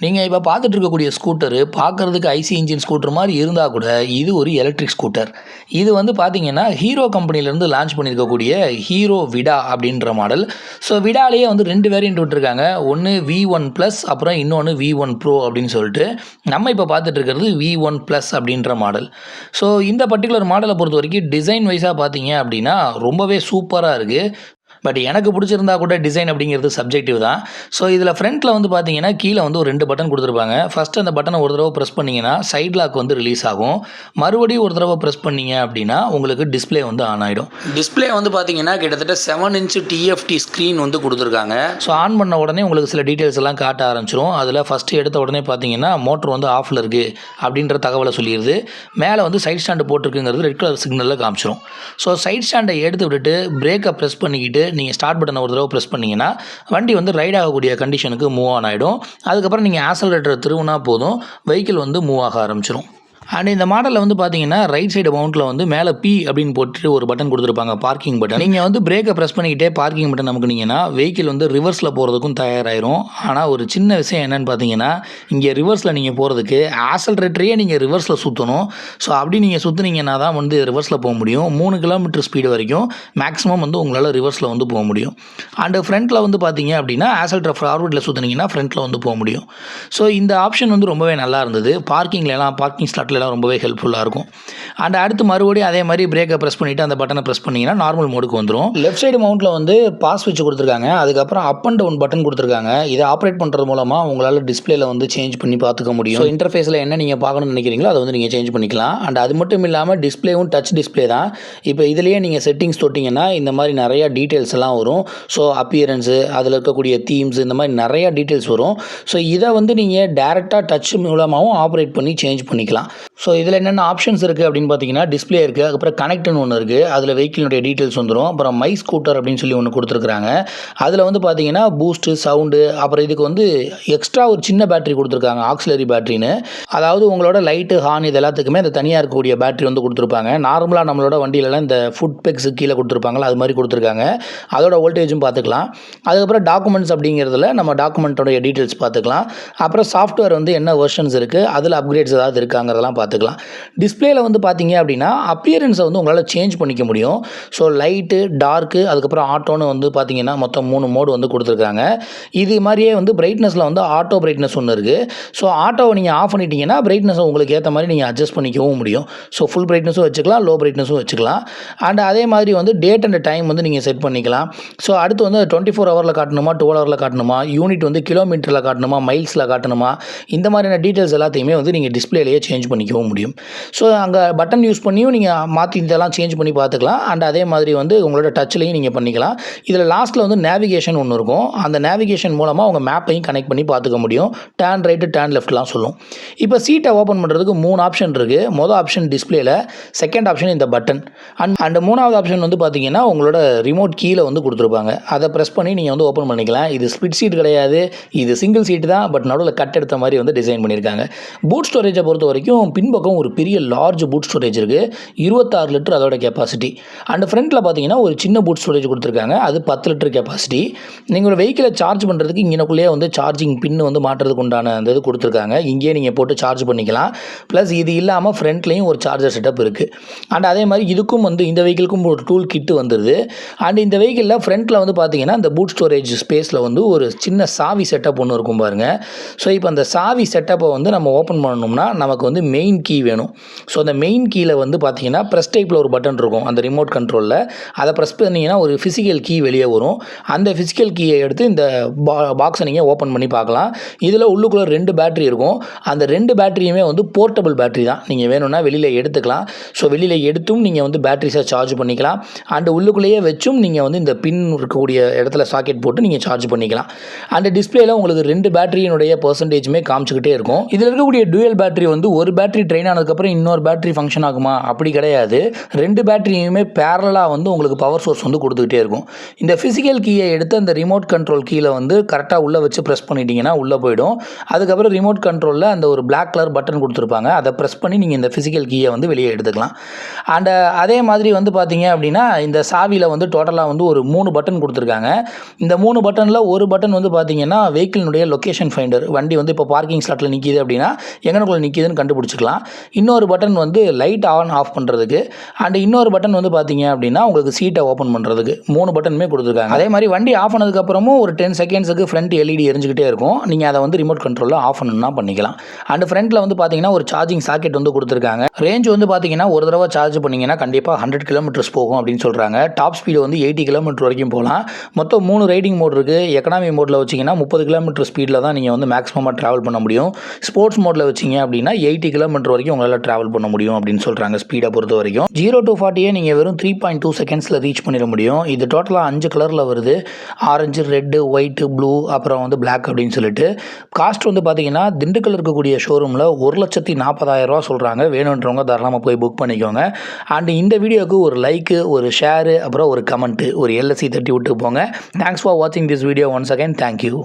நீங்கள் இப்போ பார்த்துட்டு இருக்கக்கூடிய ஸ்கூட்டரு பார்க்குறதுக்கு ஐசி இன்ஜின் ஸ்கூட்டர் மாதிரி இருந்தால் கூட இது ஒரு எலக்ட்ரிக் ஸ்கூட்டர் இது வந்து பார்த்தீங்கன்னா ஹீரோ கம்பெனிலேருந்து லான்ச் பண்ணியிருக்கக்கூடிய ஹீரோ விடா அப்படின்ற மாடல் ஸோ விடாலேயே வந்து ரெண்டு வேரியன்ட் விட்டுருக்காங்க. ஒன்று வி ஒன் ப்ளஸ் அப்புறம் இன்னொன்று வி ஒன் ப்ரோ அப்படின்னு சொல்லிட்டு நம்ம இப்போ பார்த்துட்டு இருக்கிறது வி ஒன் ப்ளஸ் அப்படின்ற மாடல் ஸோ இந்த பர்டிகுலர் மாடலை பொறுத்த வரைக்கும் டிசைன் வைஸாக பார்த்தீங்க அப்படின்னா ரொம்பவே சூப்பராக இருக்குது பட் எனக்கு பிடிச்சிருந்தா கூட டிசைன் அப்படிங்கிறது சப்ஜெக்டிவ் தான். ஸோ இதில் ஃப்ரண்ட்டில் வந்து பார்த்தீங்கன்னா கீழே வந்து ஒரு ரெண்டு பட்டன் கொடுத்துருப்பாங்க. ஃபஸ்ட்டு அந்த பட்டனை ஒரு தடவை ப்ரெஸ் பண்ணிங்கன்னா சைட் லாக் வந்து ரிலீஸ் ஆகும். மறுபடியும் ஒரு தடவை ப்ரெஸ் பண்ணீங்க அப்படின்னா உங்களுக்கு டிஸ்ப்ளே வந்து ஆன் ஆகிடும் டிஸ்ப்ளே வந்து பார்த்தீங்கன்னா கிட்டத்தட்ட செவன் இன்ச்சு டிஎஃப்டி ஸ்க்ரீன் வந்து கொடுத்துருக்காங்க. ஸோ ஆன் பண்ண உடனே உங்களுக்கு சில டீட்டெயில்ஸ் எல்லாம் காட்ட ஆரம்பிச்சிரும். அதில் ஃபஸ்ட்டு எடுத்த உடனே பார்த்தீங்கன்னா மோட்டர் வந்து ஆஃபில் இருக்குது அப்படின்ற தகவலை சொல்லிடுது. மேலே வந்து சைட் ஸ்டாண்டு போட்டிருக்குங்கிறது ரெட் கலர் சிக்னலில் காமிச்சிரும். ஸோ சைட் ஸ்டாண்டை எடுத்து விட்டுட்டு பிரேக்கை ப்ரெஸ் பண்ணிக்கிட்டு நீங்கள் ஸ்டார்ட் பட்டனை ஒரு தடவை ப்ரெஸ் பண்ணிங்கன்னா வண்டி வந்து ரைட் ஆகக்கூடிய கண்டிஷனுக்கு மூவ் ஆன் ஆகிடும் அதுக்கப்புறம் நீங்கள் ஆசலரேட்டரை திருவுனா போதும் வெஹிக்கிள் வந்து மூவ் ஆக ஆரம்பிச்சிடும் அண்ட் இந்த மாடலில் வந்து பார்த்தீங்கன்னா ரைட் சைடு மவுண்ட்டில் வந்து மேலே பி அப்படின்னு போட்டு ஒரு பட்டன் கொடுத்துருப்பாங்க பார்க்கிங் பட்டன் நீங்கள் வந்து பிரேக்கை ப்ரெஸ் பண்ணிக்கிட்டே பார்க்கிங் பட்டன் அமுக்குனீங்கன்னா வெஹிக்கிள் வந்து ரிவர்ஸில் போகிறதுக்கும் தயாராகிரும் ஆனால் ஒரு சின்ன விஷயம் என்னென்னு பார்த்தீங்கன்னா இங்கே ரிவர்ஸில் நீங்கள் போகிறதுக்கு ஆசல்ரேட்டரையே நீங்கள் ரிவர்ஸில் சுற்றணும் ஸோ அப்படி நீங்கள் சுற்றுனீங்கன்னா தான் வந்து ரிவர்ஸில் போக முடியும். மூணு கிலோமீட்டர் ஸ்பீடு வரைக்கும் மேக்ஸிமம் வந்து உங்களால் ரிவர்ஸில் வந்து போக முடியும். அண்டு ஃப்ரண்ட்டில் வந்து பார்த்தீங்க அப்படின்னா ஆசல்ட்ரை ஃபார்வர்டில் சுற்றுனீங்கன்னா ஃப்ரண்ட்டில் வந்து போக முடியும். ஸோ இந்த ஆப்ஷன் வந்து ரொம்பவே நல்லா இருந்தது. பார்க்கிங்லலாம் பார்க்கிங் ஸ்லாட்டில் எல்லாம் ரொம்பவே ஹெல்ப்ஃபுல்லாக இருக்கும். அண்ட் அடுத்து மறுபடியும் அதே மாதிரி பிரேக்கை ப்ரெஸ் பண்ணிவிட்டு அந்த பட்டனை ப்ரெஸ் பண்ணிங்கன்னா நார்மல் மோடுக்கு வந்துடும் லெஃப்ட் சைடு மவுண்ட்டில் வந்து பாஸ் வச்சு கொடுத்துருக்காங்க. அதுக்கப்புறம் அப் அண்ட் டவுன் பட்டன் கொடுத்துருக்காங்க. இதை ஆப்ரேட் பண்ணுறது மூலமாக உங்களால் டிஸ்பிளேல வந்து சேஞ்ச் பண்ணி பார்த்துக்க முடியும். ஸோ இன்டர்ஃபேஸில் என்ன நீங்கள் பார்க்கணும்னு நினைக்கிறீங்களோ அதை வந்து நீங்கள் சேஞ்ச் பண்ணிக்கலாம். அண்ட் அது மட்டும் இல்லாமல் டிஸ்பிளேவும் டச் டிஸ்பிளே தான். இப்போ இதுலேயே நீங்கள் செட்டிங்ஸ் தொட்டிங்கன்னா இந்த மாதிரி நிறையா டீட்டெயில்ஸ் எல்லாம் வரும். ஸோ அப்பியரன்ஸு அதில் இருக்கக்கூடிய தீம்ஸ் இந்த மாதிரி நிறையா டீட்டெயில்ஸ் வரும். ஸோ இதை வந்து நீங்கள் டேரெக்டாக டச் மூலமாகவும் ஆப்ரேட் பண்ணி சேஞ்ச் பண்ணிக்கலாம். ஸோ இதில் என்னென்ன ஆப்ஷன்ஸ் இருக்குது அப்படின்னு பார்த்தீங்கன்னா டிஸ்பிளே இருக்குது அதுக்கப்புறம் கனெக்ட்னு ஒன்று இருக்குது அதில் வெஹிக்கிளுடைய டீட்டெயில்ஸ் வந்துடும் அப்புறம் மை ஸ்கூட்டர் அப்படின்னு சொல்லி ஒன்று கொடுத்துருக்காங்க அதில் வந்து பார்த்தீங்கன்னா பூஸ்ட்டு சவுண்டு அப்புறம் இதுக்கு வந்து எக்ஸ்ட்ரா ஒரு சின்ன பேட்டரி கொடுத்துருக்காங்க ஆக்சிலரி பேட்டரின்னு அதாவது உங்களோட லைட்டு ஹார்ன் இது எல்லாத்துக்குமே இந்த தனியாக இருக்கக்கூடிய பேட்டரி வந்து கொடுத்துருப்பாங்க. நார்மலாக நம்மளோட வண்டியிலலாம் இந்த ஃபுட் பெக்ஸு கீழே கொடுத்துருப்பாங்களா அது மாதிரி கொடுத்துருக்காங்க. அதோட வோல்டேஜும் பார்த்துக்கலாம் அதுக்கப்புறம் டாக்குமெண்ட்ஸ் அப்படிங்கிறதுல நம்ம டாக்குமெண்ட்டோடைய டீட்டெயில்ஸ் பார்த்துக்கலாம் அப்புறம் சாஃப்ட்வேர் வந்து என்ன வெர்ஷன்ஸ் இருக்குது அதில் அப்கிரேட்ஸ் ஏதாவது இருக்காங்கிறதெல்லாம் பார்த்துக்கலாம். டிஸ்பிளேயில் வந்து பார்த்தீங்க அப்படின்னா அப்பியரன்ஸை வந்து உங்களால் சேஞ்ச் பண்ணிக்க முடியும். ஸோ லைட்டு டார்க்கு அதுக்கப்புறம் ஆட்டோன்னு வந்து பார்த்தீங்கன்னா மொத்தம் மூணு மோடு வந்து கொடுத்துருக்காங்க. இது மாதிரியே வந்து பிரைட்னஸில் வந்து ஆட்டோ பிரைட்னஸ் ஒன்று இருக்குது ஸோ ஆட்டோவை நீங்கள் ஆஃப் பண்ணிட்டீங்கன்னா பிரைட்னஸை உங்களுக்கு ஏற்ற மாதிரி நீங்கள் அட்ஜஸ்ட் பண்ணிக்கவும் முடியும். ஸோ ஃபுல் பிரைட்னஸும் வச்சுக்கலாம் லோ பிரைட்னஸும் வச்சுக்கலாம். அண்ட் அதே மாதிரி வந்து டேட் அண்ட் டைம் வந்து நீங்கள் செட் பண்ணிக்கலாம். ஸோ அடுத்து வந்து டுவெண்ட்டி ஃபோர் ஹவரில் காட்டணுமா டுவெல் ஹவரில் காட்டணுமா யூனிட் வந்து கிலோமீட்டரில் காட்டணுமா மைல்ஸில் காட்டணுமா இந்த மாதிரியான டீட்டெயில்ஸ் எல்லாத்தையுமே வந்து நீங்கள் டிஸ்பிளேலேயே சேஞ்ச் பண்ணிக்கவும் முடியும். ஸோ அங்கே பட்டன் யூஸ் பண்ணியும் நீங்கள் மாற்றி இதெல்லாம் சேஞ்ச் பண்ணி பார்த்துக்கலாம். அண்ட் அதே மாதிரி வந்து உங்களோட டச்லையும் நீங்கள் பண்ணிக்கலாம். இதில் லாஸ்ட்டில் வந்து நேவிகேஷன் ஒன்று இருக்கும். அந்த நேவிகேஷன் மூலமாக உங்கள் மேப்பையும் கனெக்ட் பண்ணி பார்த்துக்க முடியும். டேன் ரைட்டு டேன் லெஃப்ட்லாம் சொல்லும். இப்போ சீட்டை ஓப்பன் பண்ணுறதுக்கு மூணு ஆப்ஷன் இருக்குது மொதல் ஆப்ஷன் டிஸ்பிளேல செகண்ட் ஆப்ஷன் இந்த பட்டன் அண்ட் அண்ட் மூணாவது ஆப்ஷன் வந்து பார்த்தீங்கன்னா உங்களோட ரிமோட் கீழே வந்து கொடுத்துருப்பாங்க. அதை ப்ரெஸ் பண்ணி நீங்கள் வந்து ஓப்பன் பண்ணிக்கலாம். இது ஸ்பிட் சீட் கிடையாது. இது சிங்கிள் சீட் தான். பட் நடுவில் கட் எடுத்த மாதிரி வந்து டிசைன் பண்ணியிருக்காங்க. பூட் ஸ்டோரேஜை பொறுத்த வரைக்கும் பின்பக்கம் ஒரு பெரிய லார்ஜ் பூட் ஸ்டோரேஜ் இருக்குது இருபத்தாறு லிட்டர் அதோட கெப்பாசிட்டி அண்ட் ஃப்ரண்ட்டில் பார்த்தீங்கன்னா ஒரு சின்ன பூட் ஸ்டோரேஜ் கொடுத்துருக்காங்க. அது பத்து லிட்டர் கெப்பாசிட்டி நீங்கள் ஒரு வெஹிக்கிளை சார்ஜ் பண்ணுறதுக்கு இங்கனக்குள்ளேயே வந்து சார்ஜிங் பின் வந்து மாற்றுறதுக்கு உண்டான அந்த இது கொடுத்துருக்காங்க. இங்கேயே நீங்கள் போட்டு சார்ஜ் பண்ணிக்கலாம். ப்ளஸ் இது இல்லாமல் ஃப்ரண்ட்லேயும் ஒரு சார்ஜர் செட்டப் இருக்குது அண்ட் அதே மாதிரி இதுக்கும் வந்து இந்த வெஹிக்கிளுக்கும் ஒரு டூல் கிட்டு வந்துடுது அண்ட் இந்த வெஹிக்கிளில் ஃப்ரண்ட்டில் வந்து பார்த்தீங்கன்னா இந்த பூட் ஸ்டோரேஜ் ஸ்பேஸில் வந்து ஒரு சின்ன சாவி செட்டப் ஒன்று இருக்கும் பாருங்கள் ஸோ இப்போ அந்த சாவி செட்டப்பை வந்து நம்ம ஓப்பன் பண்ணணும்னா நமக்கு வந்து மெயின் கீ வேணும். ஸோ அந்த மெயின் கீயில் வந்து பார்த்தீங்கன்னா ப்ரெஸ் டைப்பில் ஒரு பட்டன் இருக்கும். அந்த ரிமோட் கண்ட்ரோலில் அதை ப்ரெஸ் பண்ணிங்கன்னா ஒரு ஃபிசிக்கல் கீ வெளியே வரும். அந்த ஃபிசிக்கல் கீயை எடுத்து இந்த பா பாக்ஸை நீங்கள் ஓப்பன் பண்ணி பார்க்கலாம். இதில் உள்ளுக்குள்ளே ரெண்டு பேட்டரி இருக்கும். அந்த ரெண்டு பேட்டரியுமே வந்து போர்ட்டபிள் பேட்டரி தான். நீங்கள் வேணும்னா வெளியில் எடுத்துக்கலாம். ஸோ வெளியில் எடுத்தும் நீங்கள் வந்து பேட்ரிஸை சார்ஜ் பண்ணிக்கலாம். அண்டு உள்ளுக்குள்ளேயே வச்சும் நீங்கள் வந்து இந்த பின் இருக்கக்கூடிய இடத்துல சாக்கெட் போட்டு நீங்கள் சார்ஜ் பண்ணிக்கலாம். அந்த டிஸ்பிளேல உங்களுக்கு ரெண்டு பேட்டரியினுடைய பர்சன்டேஜுமே காமிச்சிக்கிட்டே இருக்கும். இதில் இருக்கக்கூடிய டூயல் பேட்டரி வந்து ஒரு பேட்டரி பேட்டரி ட்ரெயின் ஆனதுக்கப்புறம் இன்னொரு பேட்டரி ஃபங்க்ஷன் ஆகுமா? அப்படி கிடையாது. ரெண்டு பேட்டரியுமே பேரலாக வந்து உங்களுக்கு பவர் சோர்ஸ் வந்து கொடுத்துக்கிட்டே இருக்கும். இந்த ஃபிசிக்கல் கீயை எடுத்து அந்த ரிமோட் கண்ட்ரோல் கீழே வந்து கரெக்டாக உள்ளே வச்சு ப்ரெஸ் பண்ணிட்டீங்கன்னா உள்ளே போயிடும். அதுக்கப்புறம் ரிமோட் கண்ட்ரோலில் அந்த ஒரு பிளாக் கலர் பட்டன் கொடுத்துருப்பாங்க. அதை ப்ரெஸ் பண்ணி நீங்கள் இந்த ஃபிசிக்கல் கீயை வந்து வெளியே எடுத்துக்கலாம். அண்ட் அதே மாதிரி வந்து பார்த்தீங்க அப்படின்னா இந்த சாவியில் வந்து டோட்டலாக வந்து ஒரு மூணு பட்டன் கொடுத்துருக்காங்க. இந்த மூணு பட்டனில் ஒரு பட்டன் வந்து பார்த்தீங்கன்னா வெஹிக்கிளினுடைய லொக்கேஷன் ஃபைண்டர் வண்டி வந்து இப்போ பார்க்கிங் ஸ்லாட்டில் நிற்கிது அப்படின்னா எங்கனக்குள்ளே நிற்கிதுன்னு வச்சுக்கலாம். இன்னொரு பட்டன் வந்து லைட் ஆன் ஆஃப் பண்ணுறதுக்கு அண்ட் இன்னொரு பட்டன் வந்து பார்த்தீங்க அப்படின்னா உங்களுக்கு சீட்டை ஓப்பன் பண்ணுறதுக்கு மூணு பட்டனுமே கொடுத்துருக்காங்க. அதே மாதிரி வண்டி ஆஃப் ஆனதுக்கப்புறமும் ஒரு டென் செகண்ட்ஸுக்கு ஃப்ரண்ட் எல்இடி எரிஞ்சுக்கிட்டே இருக்கும். நீங்கள் அதை வந்து ரிமோட் கண்ட்ரோலில் ஆஃப் பண்ணணும்னா பண்ணிக்கலாம். அண்ட் ஃப்ரண்ட்டில் வந்து பார்த்தீங்கன்னா ஒரு சார்ஜிங் சாக்கெட் வந்து கொடுத்துருக்காங்க. ரேஞ்ச் வந்து பார்த்தீங்கன்னா ஒரு தடவை சார்ஜ் பண்ணிங்கன்னா கண்டிப்பாக ஹண்ட்ரட் கிலோமீட்டர்ஸ் போகும் அப்படின்னு சொல்கிறாங்க டாப் ஸ்பீடு வந்து எயிட்டி கிலோமீட்டர் வரைக்கும் போகலாம். மொத்தம் மூணு ரைடிங் மோட் இருக்குது எக்கனாமி மோடில் வச்சிங்கன்னா முப்பது கிலோமீட்டர் ஸ்பீடில் தான் நீங்கள் வந்து மேக்ஸிமமாக ட்ராவல் பண்ண முடியும். ஸ்போர்ட்ஸ் மோடில் வச்சிங்க அப்படின்னா எயிட்டி கிலோ கிலோமீட்டர் வரைக்கும் உங்களால் ட்ராவல் பண்ண முடியும் அப்படின்னு சொல்கிறாங்க ஸ்பீடை பொறுத்த வரைக்கும். ஜீரோ டூ ஃபார்ட்டியே நீங்கள் வெறும் த்ரீ பாயிண்ட் டூ செகண்ட்ஸில் ரீச் பண்ணிட முடியும். இது டோட்டலாக அஞ்சு கலரில் வருது. ஆரஞ்சு ரெட்டு ஒயிட்டு ப்ளூ அப்புறம் வந்து பிளாக் அப்படின்னு சொல்லிட்டு. காஸ்ட் வந்து பார்த்தீங்கன்னா திண்டுக்கல் இருக்கக்கூடிய ஷோரூமில் ஒரு லட்சத்தி நாற்பதாயிரம் ரூபா சொல்கிறாங்க வேணுன்றவங்க தாராளமாக போய் புக் பண்ணிக்கோங்க. அண்ட் இந்த வீடியோவுக்கு ஒரு லைக்கு ஒரு ஷேரு அப்புறம் ஒரு கமெண்ட்டு ஒரு எல்எஸ்சி தட்டி விட்டு போங்க. தேங்க்ஸ் ஃபார் வாட்சிங் this video once again thank you